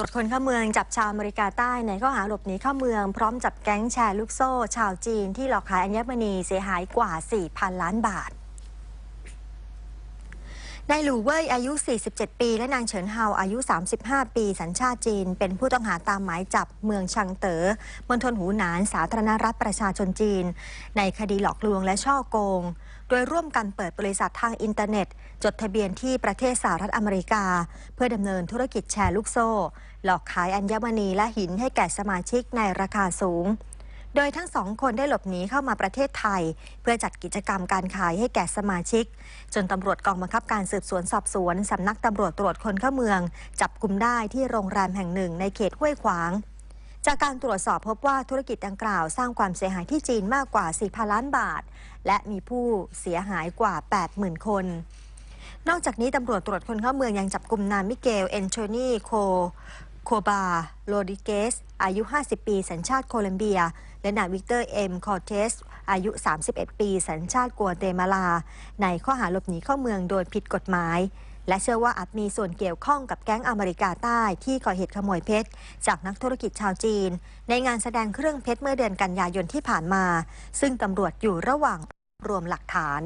ตรวจคนเข้าเมืองจับชาวอเมริกาใต้ในข้อหาหลบหนีเข้าเมืองพร้อมจับแก๊งแชร์ลูกโซ่ ชาวจีนที่หลอกขายอัญมณีเสียหายกว่า 4,000 ล้านบาท นายหลูเว่ยอายุ 47 ปี และนางเฉินเฮาอายุ 35 ปี สัญชาติจีน เป็นผู้ต้องหาตามหมายจับเมืองชังเต๋อมณฑลหูหนาน สาธารณรัฐประชาชนจีน ในคดีหลอกลวงและช่อโกง โดยร่วมกันเปิดบริษัททางอินเทอร์เน็ต จดทะเบียนที่ประเทศสหรัฐอเมริกา เพื่อดำเนินธุรกิจแชร์ลูกโซ่ หลอกขายอัญมณีและหินให้แก่สมาชิกในราคาสูง โดยทั้งสองคนได้หลบหนีเข้ามาประเทศไทย เพื่อจัดกิจกรรมการขายให้แก่สมาชิก จนตำรวจกองบังคับการสืบสวนสอบสวนสำนักตำรวจตรวจคนเข้าเมือง จับกลุ่มได้ที่โรงแรมแห่งหนึ่งในเขตห้วยขวาง จากการตรวจสอบพบว่าธุรกิจดังกล่าว สร้างความเสียหายที่จีนมากกว่า 4,000 ล้านบาท และมีผู้เสียหายกว่า 80,000 คนนอกจากนี้ตำรวจตรวจคนเข้าเมืองยังจับกลุ่มนายมิเกล เอนโทนีโค คบา โรดิเกส อายุ 50 ปี สัญชาติโคลัมเบีย และนายวิกเตอร์เอ็ม คอร์เทส อายุ 31 ปี สัญชาติกัวเตมาลา ในข้อหาหลบหนีเข้าเมืองโดยผิดกฎหมาย และเชื่อว่าอาจมีส่วนเกี่ยวข้องกับแก๊งอเมริกาใต้ที่ก่อเหตุขโมยเพชร จากนักธุรกิจชาวจีน ในงานแสดงเครื่องเพชรเมื่อเดือนกันยายนที่ผ่านมา ซึ่งตำรวจอยู่ระหว่างรวมหลักฐาน